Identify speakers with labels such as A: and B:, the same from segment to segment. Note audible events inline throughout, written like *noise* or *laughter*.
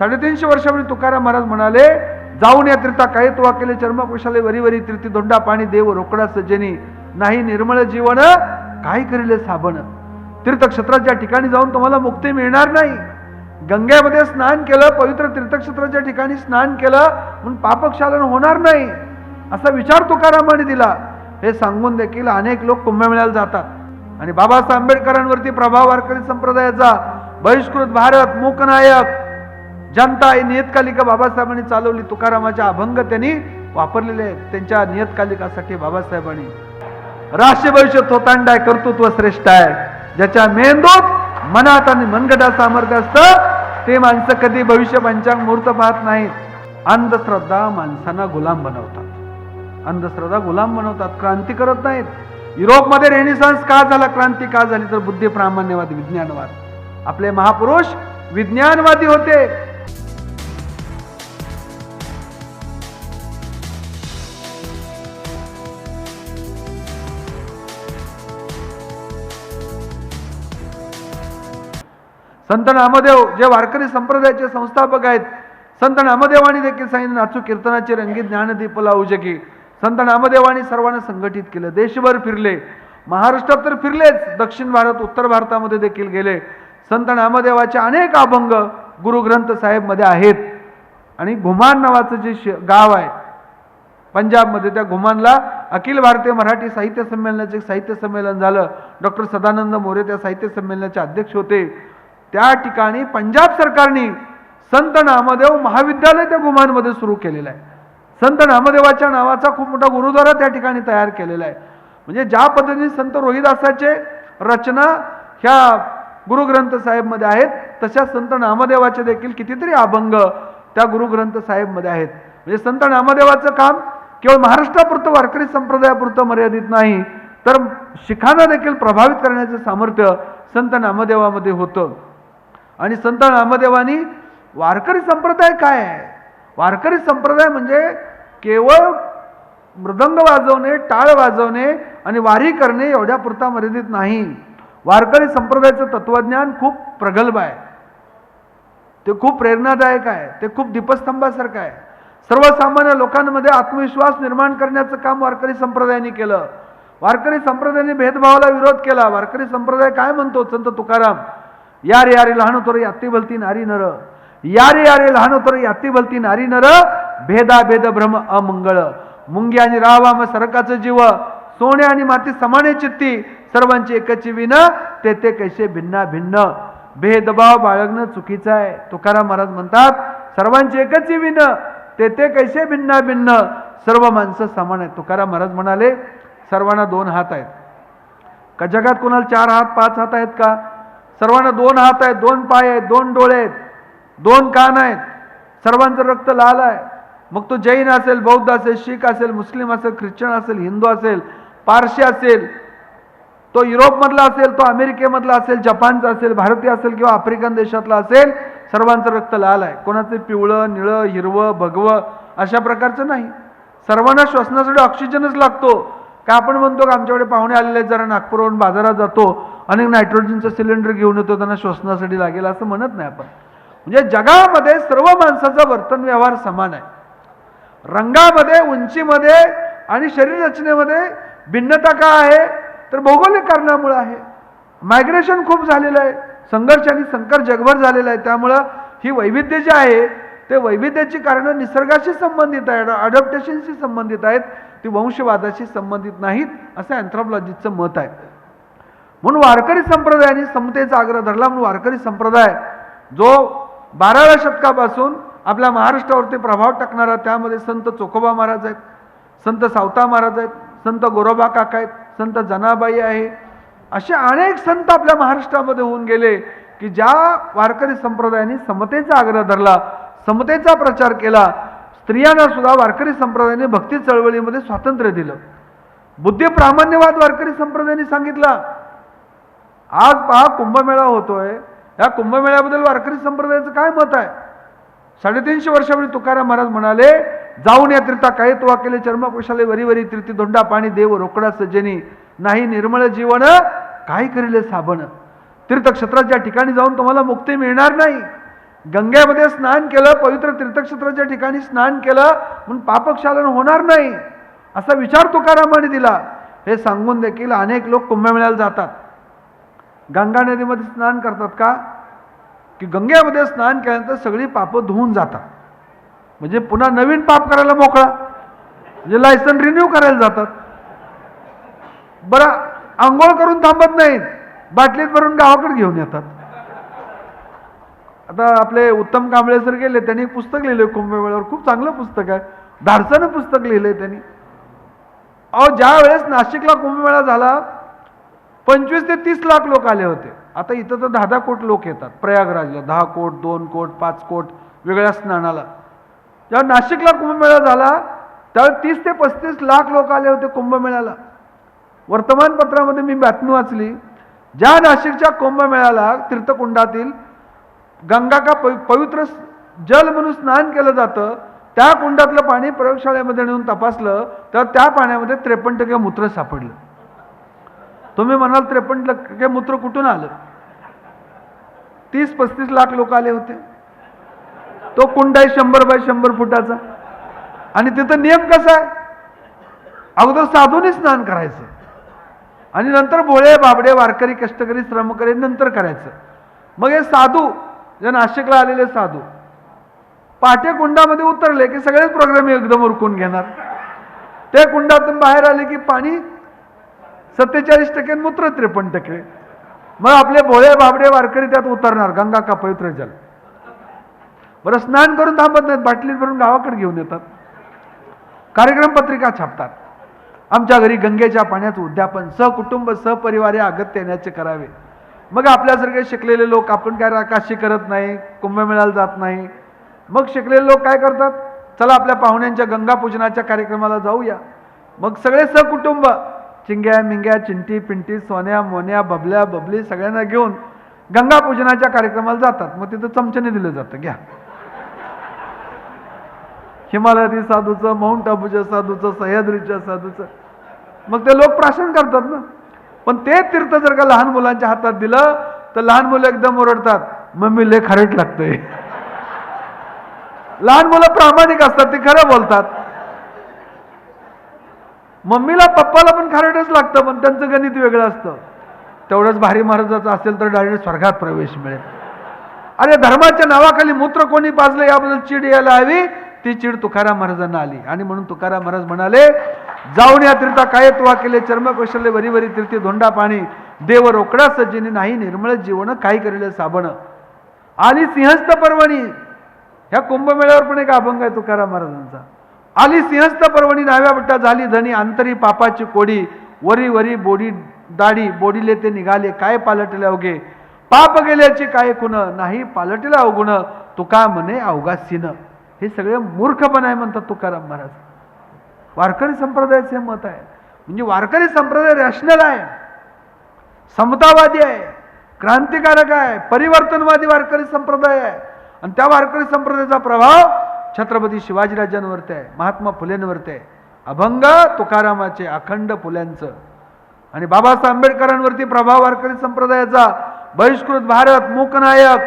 A: साडेतीनशे वर्षापूर्वी तुकाराम महाराज म्हणाले जाऊन या तीर्था काय तुवा केले चर्मकुशाले वरी वरी तीर्थी दोंडा पाणी देव रोकडा सज्जनी नाही निर्मळ जीवन काय करिले साबण? तीर्थक्षेत्राच्या ठिकाणी जाऊन तुम्हाला मुक्ती मिळणार नाही. गंगेमध्ये स्नान केलं पवित्र तीर्थक्षेत्राच्या ठिकाणी स्नान केलं म्हणून पापक्षालन होणार नाही. असा विचार तुकारामाने दिला. हे सांगून देखील अनेक लोक कुंभमेळ्याला जातात. आणि बाबासाहेब आंबेडकरांवरती प्रभाव वारकरी संप्रदायाचा बहिष्कृत भारत मूकनायक जनता ही नियतकालिका बाबासाहेबांनी चालवली. तुकारामाच्या अभंग त्यांनी वापरलेले आहेत. त्यांच्या नियतकालिकासाठी बाबासाहेबांनी. राष्ट्रीय भविष्य थोतांड आहे कर्तृत्व श्रेष्ठ आहे. ज्याच्या मेंदूत मनात आणि मनगटा सामर्थ्य असतं ते माणसं कधी भविष्य पंचांग मुहूर्त पाहत नाहीत. अंधश्रद्धा माणसांना गुलाम बनवतात. अंधश्रद्धा गुलाम बनवतात क्रांती करत नाहीत. युरोपमध्ये रेनिसन्स का झाला? क्रांती का झाली? तर बुद्धी प्रामाण्यवाद विज्ञानवाद. आपले महापुरुष विज्ञानवादी होते. संत नामदेव जे वारकरी संप्रदायाचे संस्थापक आहेत संत नामदेवानी देखील सांगितलं नाचू कीर्तनाचे रंगीत ज्ञानदीप लावू संत नामदेवानी सर्वांना संघटित केलं देशभर फिरले. महाराष्ट्रात तर फिरलेच दक्षिण भारत उत्तर भारतामध्ये देखील गेले. संत नामदेवाचे अनेक अभंग गुरुग्रंथ साहेबमध्ये आहेत. आणि घुमान नावाचं जे श- गाव आहे पंजाबमध्ये त्या घुमानला अखिल भारतीय मराठी साहित्य संमेलनाचे साहित्य संमेलन झालं. डॉक्टर सदानंद मोरे त्या साहित्य संमेलनाचे अध्यक्ष होते. त्या ठिकाणी पंजाब सरकारने संत नामदेव महाविद्यालय त्या गुमानमध्ये सुरू केलेलं आहे. संत नामदेवाच्या नावाचा खूप मोठा गुरुद्वारा त्या ठिकाणी तयार केलेला आहे. म्हणजे ज्या पद्धतीने संत रोहिदासाचे रचना ह्या गुरुग्रंथ साहेबमध्ये आहेत तशा संत नामदेवाचे देखील कितीतरी अभंग त्या गुरुग्रंथ साहेबमध्ये आहेत. म्हणजे संत नामदेवाचं काम केवळ महाराष्ट्रापुरतं वारकरी संप्रदायापुरतं मर्यादित नाही तर शिखांना देखील प्रभावित करण्याचं सामर्थ्य संत नामदेवामध्ये होतं. आणि संत रामदेवानी वारकरी संप्रदाय काय आहे? वारकरी संप्रदाय म्हणजे केवळ मृदंग वाजवणे टाळ वाजवणे आणि वारी करणे एवढ्या पुरता मर्यादित नाही. वारकरी संप्रदायाचं तत्वज्ञान खूप प्रगल्भ आहे. ते खूप प्रेरणादायक आहे. ते खूप दीपस्तंभासारखं आहे. सर्वसामान्य लोकांमध्ये आत्मविश्वास निर्माण करण्याचं काम वारकरी संप्रदायाने केलं. वारकरी संप्रदायाने भेदभावाला विरोध केला. वारकरी संप्रदाय काय म्हणतो? संत तुकाराम या रे लहान तोर याती बलती नारी नर. या रे या रे लहान तोर याती बलती नारी नर. भेदा भेद भ्रम अमंगळ. मुंगी आणि रावा मग सरकाचं जीव. सोने आणि माती समाने चित्ती. सर्वांची एकची विन ते ते कैसे भिन्ना भिन्न. भेदभाव बाळगणं चुकीचं आहे. तुकाराम महाराज म्हणतात सर्वांची एकच विन ते ते कैसे भिन्ना भिन्न. सर्व माणसं समान आहेत. तुकाराम महाराज म्हणाले सर्वांना दोन हात आहेत. का जगात कोणाला चार हात पाच हात आहेत का? सर्वांना दोन हात आहेत दोन पाय आहेत दोन डोळे आहेत दोन कान आहेत. सर्वांचं रक्त लाल आहे. मग तो जैन असेल बौद्ध असेल शीख असेल मुस्लिम असेल ख्रिश्चन असेल हिंदू असेल पारशी असेल तो युरोपमधला असेल तो अमेरिकेमधला असेल जपानचा असेल भारतीय असेल किंवा आफ्रिकन देशातला असेल सर्वांचं रक्त लाल आहे. कोणाचं पिवळं निळं हिरवं भगवं अशा प्रकारचं नाही. सर्वांना श्वसनासाठी ऑक्सिजनच लागतो. का आपण म्हणतो का आमच्याकडे पाहुणे आलेले आहेत जरा नागपूरवरून बाजारात जातो आणि नायट्रोजनचं सिलेंडर घेऊन येतो त्यांना श्वसनासाठी लागेल असं म्हणत नाही आपण. म्हणजे जगामध्ये सर्व माणसाचा वर्तन व्यवहार समान आहे. रंगामध्ये उंचीमध्ये आणि शरीर रचनेमध्ये भिन्नता का आहे? तर भौगोलिक कारणामुळे आहे. मायग्रेशन खूप झालेलं आहे. संघर्ष आणि संकर जगभर झालेला आहे. त्यामुळं ही वैविध्य जे आहे ते वैविध्याची कारणं निसर्गाशी संबंधित आहेत अडॅप्टेशनशी संबंधित आहेत. ती वंशवादाशी संबंधित नाहीत असं अँथ्रोपॉलॉजिस्टचं मत आहे. म्हणून वारकरी संप्रदायाने समतेचा आग्रह धरला म्हणून वारकरी संप्रदाय जो बाराव्या शतकापासून आपल्या महाराष्ट्रावरती प्रभाव टाकणारा त्यामध्ये संत चोकोबा महाराज आहेत संत सावता महाराज आहेत संत गोरोबा काका आहेत संत जनाबाई आहे. असे अनेक संत आपल्या महाराष्ट्रामध्ये होऊन गेले की ज्या वारकरी संप्रदायाने समतेचा आग्रह धरला समतेचा प्रचार केला स्त्रियांना सुद्धा वारकरी संप्रदायाने भक्ती चळवळीमध्ये स्वातंत्र्य दिलं. बुद्धी प्रामाण्यवाद वारकरी संप्रदायाने सांगितला. आज पहा कुंभमेळा होतोय. या कुंभमेळ्याबद्दल वारकरी संप्रदायाचं काय मत आहे? साडेतीनशे वर्षापूर्वी तुकाराम महाराज म्हणाले जाऊन या तीर्था काय तुवा केले चर्मकुशाले वरी वरी तीर्थी दोंडा पाणी देव रोकडा सज्जनी नाही निर्मळ जीवन काय करिले साबण. तीर्थक्षेत्राच्या ठिकाणी जाऊन तुम्हाला मुक्ती मिळणार नाही गंगेमध्ये स्नान केलं पवित्र तीर्थक्षेत्राच्या ठिकाणी स्नान केलं म्हणून पापक्षालन होणार नाही. असा विचार तुकारामाने दिला. हे सांगून देखील अनेक लोक कुंभमेळ्याला जातात. गंगा नदीमध्ये स्नान करतात का? की गंगेमध्ये स्नान केल्यानंतर सगळी पापं धुवून जातात. म्हणजे पुन्हा नवीन पाप करायला मोकळा. म्हणजे लायसन रिन्यू करायला जातात. बरं आंघोळ करून थांबत नाहीत. बाटलीत भरून गावाकडे घेऊन येतात. आता आपले उत्तम कांबळे सर गेले त्यांनी एक पुस्तक लिहिलं कुंभमेळ्यावर. खूप चांगलं पुस्तक आहे. धाडसानं पुस्तक लिहिलंय त्यांनी. अहो ज्या वेळेस नाशिकला कुंभमेळा झाला पंचवीस ते तीस लाख लोक आले होते. आता इथं तर दहा दहा कोट लोक येतात. प्रयागराजला दहा कोट दोन कोट पाच कोट वेगळ्या स्नानाला. जेव्हा नाशिकला कुंभमेळा झाला त्यावेळेस तीस ते पस्तीस लाख लोक आले होते कुंभमेळ्याला. वर्तमानपत्रामध्ये मी बातमी वाचली ज्या नाशिकच्या कुंभमेळ्याला तीर्थकुंडातील गंगा का पवि- पवित्र जल म्हणून स्नान केलं जातं त्या कुंडातलं पाणी प्रयोगशाळेमध्ये नेऊन तपासलं तर त्या पाण्यामध्ये त्रेपन्न टक्के मूत्र सापडलं. तुम्ही म्हणाल त्रेपन्न टक्के मूत्र कुठून आलं? तीस पस्तीस लाख लोक आले होते. तो कुंड आहे शंभर बाय शंभर फुटाचा. आणि तिथं नियम कसा आहे? अगोदर साधूने स्नान करायचं. आणि नंतर भोळे बाबडे वारकरी कष्टकरी श्रमकरी नंतर करायचं. मग हे साधू जे नाशिकला आलेले साधू. पाटे कुंडामध्ये उतरले की सगळेच प्रोग्राम एकदम उरकून घेणार. ते कुंडातून बाहेर आले की पाणी सत्तेचाळीस टक्के मूत्र त्रेपन्न टक्के. मग आपले भोळे बाबडे वारकरी त्यात उतरणार गंगा का पवित्र जल बरं स्नान करून थांबत नाहीत बाटलीत भरून गावाकडे घेऊन येतात. कार्यक्रम पत्रिका छापतात. आमच्या घरी गंगेच्या पाण्यात उद्यापन सहकुटुंब सहपरिवारे अगत्य येण्याचे करावे. मग आपल्यासारखे शिकलेले लोक आपण काय राकाशी करत नाही कुंभमेळ्याला जात नाही. मग शिकलेले लोक काय करतात? चला आपल्या पाहुण्यांच्या गंगा पूजनाच्या कार्यक्रमाला जाऊया. मग सगळे सहकुटुंब चिंग्या मिंग्या चिंटी पिंटी सोन्या मोन्या बबल्या बबली सगळ्यांना घेऊन गंगा पूजनाच्या कार्यक्रमाला जातात. मग तिथं चमच्याने दिलं जातं. घ्या. हिमालयातील साधूचं माउंट आबूच्या साधूचं सह्याद्रीच्या साधूचं. मग ते लोक प्राशन करतात ना. पण ते तीर्थ जर का लहान मुलांच्या हातात दिलं तर लहान मुलं एकदम ओरडतात मम्मी लय खारट लागतंय. लहान मुलं प्रामाणिक असतात ते खरं बोलतात. मम्मीला पप्पाला पण खारटच लागतं पण त्यांचं गणित वेगळं असतं. तेवढंच भारी महाराजाचं असेल तर डायरेक्ट स्वर्गात प्रवेश मिळेल. अरे धर्माच्या नावाखाली मूत्र कोणी पाजलं याबद्दल चीड यायला हवी. ती चीड तुकाराम महाराजांना आली. आणि म्हणून तुकाराम महाराज म्हणाले जाऊन या तीर्था काय तुवा केले? चर्म कौशल्य वरी वरी तीर्थी धोंडा पाणी देव रोकडा सज्जनी नाही निर्मळ जीवन काही करेल साबण? आली सिंहस्थ पर्वणी. ह्या कुंभमेळ्यावर पण एक अभंग आहे तुकाराम महाराजांचा. आली सिंहस्थ पर्वणी नाव्या बट्टा झाली धनी अंतरी पापाची कोडी. वरी वरी बोडी दाढी बोडीले ते निघाले काय पालटले अवघे? पाप गेल्याचे काय खुण? नाही पालटले अवगुण. तुका म्हणे अवघा सिन हे सगळे मूर्खपण आहे म्हणतात तुकाराम महाराज. वारकरी संप्रदायाचे मत आहे. म्हणजे वारकरी संप्रदाय रॅशनल आहे. समतावादी आहे. क्रांतिकारक आहे. परिवर्तनवादी वारकरी संप्रदाय आहे. आणि त्या वारकरी संप्रदायाचा प्रभाव छत्रपती शिवाजीराजांवरती आहे. महात्मा फुलेंवरती आहे. अभंग तुकारामाचे अखंड फुल्यांचं. आणि बाबासाहेब आंबेडकरांवरती प्रभाव वारकरी संप्रदायाचा. बहिष्कृत भारत मूकनायक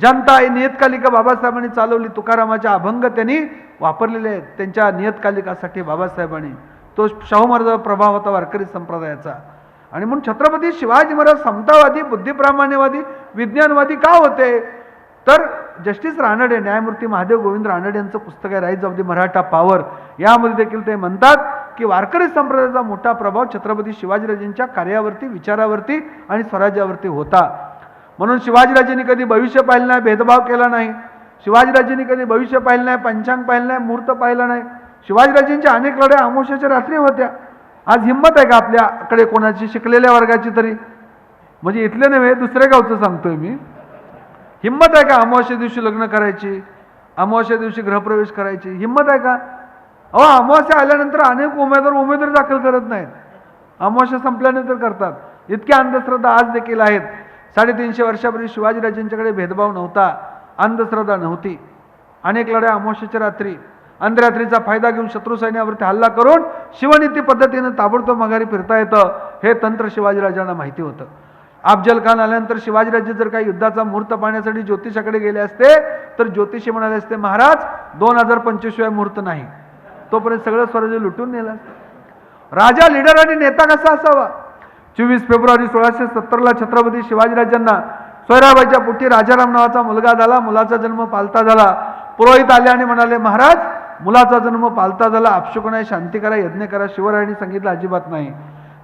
A: जनता ही नियतकालिका बाबासाहेबांनी चालवली तुकारामाच्या अभंग त्यांनी वापरलेले आहेत. त्यांच्या नियतकालिकासाठी बाबासाहेबांनी. तो शाहू महाराजाचा प्रभाव होता वारकरी संप्रदायाचा. आणि म्हणून छत्रपती शिवाजी महाराज समतावादी बुद्धिप्रामाण्यवादी विज्ञानवादी का होते? तर जस्टिस रानडे न्यायमूर्ती महादेव गोविंद रानडे यांचं पुस्तक आहे rise of the Maratha power. यामध्ये देखील ते म्हणतात की वारकरी संप्रदायाचा मोठा प्रभाव छत्रपती शिवाजीराजेंच्या कार्यावरती विचारावरती आणि स्वराज्यावरती होता. म्हणून शिवाजीराजेंनी कधी भविष्य पाहिलं नाही भेदभाव केला नाही. शिवाजीराजेंनी कधी भविष्य पाहिलं नाही पंचांग पाहिलं नाही मुहूर्त पाहिलं नाही. शिवाजीराजेंच्या अनेक लढ्या अमोशाच्या रात्री होत्या. आज हिंमत आहे का आपल्याकडे कोणाची? शिकलेल्या वर्गाची तरी. म्हणजे इथले नव्हे दुसऱ्या गावचं सांगतोय मी. हिंमत आहे का अमावस्या दिवशी लग्न करायची? अमावस्या दिवशी गृहप्रवेश करायची? हिंमत आहे का? अहो अमावस्या आल्यानंतर अनेक उमेदवार उमेदवार दाखल करत नाहीत. अमावस्या संपल्यानंतर करतात. इतक्या अंधश्रद्धा आज देखील आहेत. साडेतीनशे वर्षापूर्वी शिवाजीराजेंच्याकडे भेदभाव नव्हता. अंधश्रद्धा नव्हती. अनेक लढ्या अमावस्याच्या रात्री अंधरात्रीचा फायदा घेऊन शत्रू सैन्यावरती हल्ला करून शिवनीती पद्धतीनं ताबडतोब माघारी फिरता येतं हे तंत्र शिवाजीराजांना माहिती होतं. अफजल खान आल्यानंतर शिवाजीराजे जर काही युद्धाचा मुहूर्त पाहण्यासाठी ज्योतिषाकडे गेले असते तर ज्योतिषी म्हणाले असते महाराज दोन हजार पंचवीसशिवाय मुहूर्त नाही. तोपर्यंत सगळं स्वराज्य लुटून नेलं राजा लीडर आणि नेता कसा असावा? चोवीस फेब्रुवारी सोळाशे सत्तरला छत्रपती शिवाजीराजांना सोयराबाईच्या पोटी राजाराम नावाचा मुलगा झाला मुलाचा जन्म पालता झाला. पुरोहित आले आणि म्हणाले महाराज मुलाचा जन्म पालता झाला. अपशकुनाय शांती करा यज्ञ करा. शिवरायांनी सांगितलं अजिबात नाही.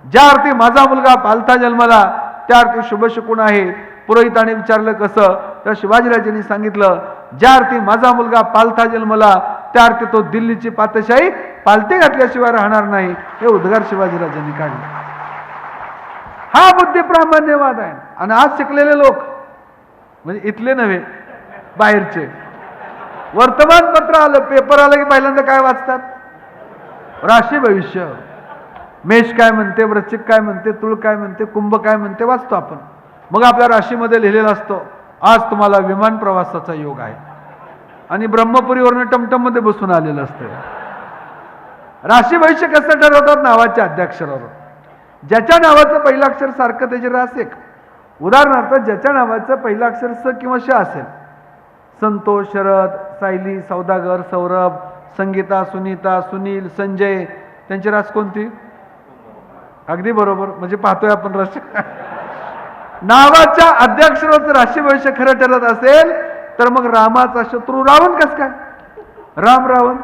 A: ज्या अर्थी माझा मुलगा पालथा जन्मला त्या अर्थी शुभ शकून आहे. पुरोहिताने विचारलं कसं? तर शिवाजीराजांनी सांगितलं ज्या अर्थी माझा मुलगा पालथा जन्मला त्या अर्थी तो दिल्लीची पातशाही पालते घातल्याशिवाय राहणार नाही. हे उद्गार शिवाजीराजांनी काढले. हा बुद्धी प्रामाण्यवाद आहे. आणि आज शिकलेले लोक म्हणजे इथले नव्हे बाहेरचे. वर्तमानपत्र आलं पेपर आलं की पहिल्यांदा काय वाचतात? राशी भविष्य. मेष काय म्हणते वृश्चिक काय म्हणते तुळ काय म्हणते कुंभ काय म्हणते वाचतो आपण. मग आपल्या राशीमध्ये लिहिलेलं असतो आज तुम्हाला विमान प्रवासाचा योग आहे. आणि ब्रह्मपुरीवरनं टमटममध्ये बसून आलेलं असतं. राशी भविष्य कसं ठरवतात? नावाच्या अध्याक्षरावर. ज्याच्या नावाचं पहिलं अक्षर सारखं त्याची रास एक. उदाहरणार्थ ज्याच्या नावाचं पहिलं अक्षर स किंवा श असेल. संतोष शरद सायली सौदागर सौरभ संगीता सुनीता सुनील संजय त्यांची रास कोणती? अगदी बरोबर. म्हणजे पाहतोय आपण राशी *laughs* नावाच्या अध्यक्षराचं राशी भविष्य खरं ठरत असेल तर मग रामाचा शत्रू रावण कस काय? राम रावण.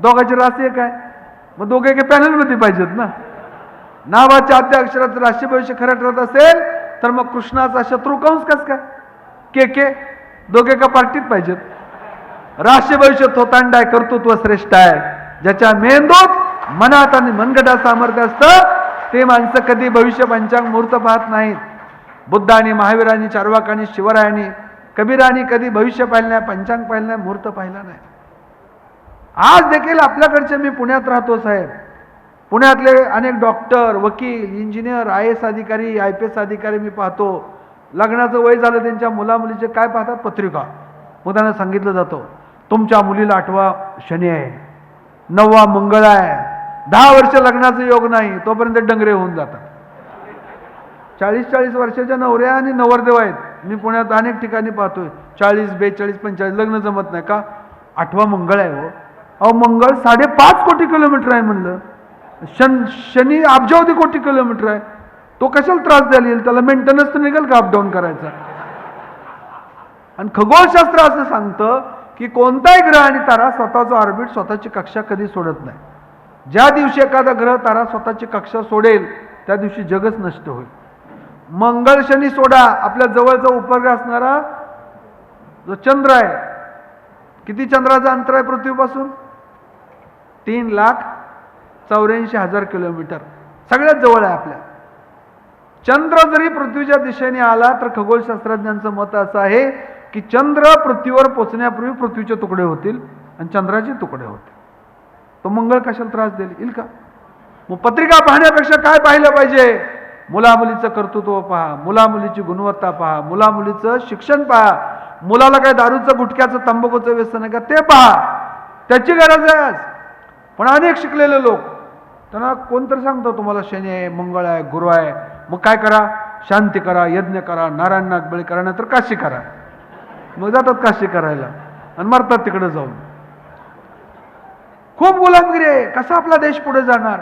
A: दोघांची राशी एक आहे. मग दोघे एका पॅनलमध्ये पाहिजेत ना. नावाच्या आद्य राशीभविष्य राशी भविष्य खरं ठरत असेल तर मग कृष्णाचा शत्रू कंस कस काय? के के? दोघे का पार्टीत पाहिजेत? राष्ट्र भविष्य थोतांड आहे कर्तृत्व श्रेष्ठ आहे. ज्याच्या मेंदूत मनात आणि मनगटात सामर्थ्य असतं ते माणसं कधी भविष्य पंचांग मुहूर्त पाहत नाहीत. बुद्धाने महावीरांनी चार्वाकांनी शिवरायांनी कबीरांनी कधी भविष्य पाहिलं नाही पंचांग पाहिलं नाही मुहूर्त पाहिला नाही आज देखील आपल्याकडचे मी पुण्यात राहतो साहेब. पुण्यातले अनेक डॉक्टर वकील इंजिनियर आय एस अधिकारी आय पी एस अधिकारी मी पाहतो. लग्नाचं वय झालं त्यांच्या मुलामुलीचे काय पाहतात? पत्रिका. मग त्यांना सांगितलं जातं तुमच्या मुलीला आठवा शनी आहे. नववा मंगळ आहे. दहा वर्ष लग्नाचं योग नाही तोपर्यंत डंगरे होऊन जातात. चाळीस चाळीस वर्षाच्या नवऱ्या आणि नवरदेव आहेत. मी पुण्यात अनेक ठिकाणी पाहतोय. चाळीस बेचाळीस पंचेचाळीस लग्न जमत नाही का? आठवा मंगळ आहे हो. अहो मंगळ साडेपाच कोटी किलोमीटर आहे म्हणलं. शन शनी अब्जावधी कोटी किलोमीटर आहे. तो कशाला त्रास द्यायला येईल? त्याला मेंटेनन्स तर निघेल का अपडाऊन करायचा? आणि खगोलशास्त्र असं सांगतं की कोणताही ग्रह आणि तारा स्वतःचं ऑर्बिट स्वतःची कक्षा कधी सोडत नाही. ज्या दिवशी एखादा ग्रह तारा स्वतःची कक्षा सोडेल त्या दिवशी जगच नष्ट होईल. मंगळ शनी सोडा आपल्या जवळचा उपग्रह असणारा जो चंद्र आहे. किती चंद्राचं अंतर आहे पृथ्वीपासून? तीन लाख चौऱ्याऐंशी हजार किलोमीटर. सगळ्यात जवळ आहे आपल्या. चंद्र जरी पृथ्वीच्या दिशेने आला तर खगोलशास्त्रज्ञांचं मत असं आहे की चंद्र पृथ्वीवर पोचण्यापूर्वी पृथ्वीचे तुकडे होतील आणि चंद्राचे तुकडे होतील. तो मंगळ कशाला त्रास देईल? येईल का? मग पत्रिका पाहण्यापेक्षा काय पाहिलं पाहिजे? मुलामुलीचं कर्तृत्व पहा मुलामुलीची गुणवत्ता पहा मुलामुलीचं शिक्षण पहा. मुलाला काय दारूचं गुटख्याचं तंबाखूचं व्यसन आहे का? ते पहा. त्याची गरज आहे आज. पण अनेक शिकलेले लोक त्यांना कोणतरी सांगतो तुम्हाला शनी आहे मंगळ आहे गुरु आहे. मग काय करा? शांती करा यज्ञ करा नारायण नागबळी करा नाहीतर काशी करा. मग जातात काशी करायला आणि मरतात तिकडे जाऊन. खूप गुलामगिरी आहे. कसा आपला देश पुढे जाणार?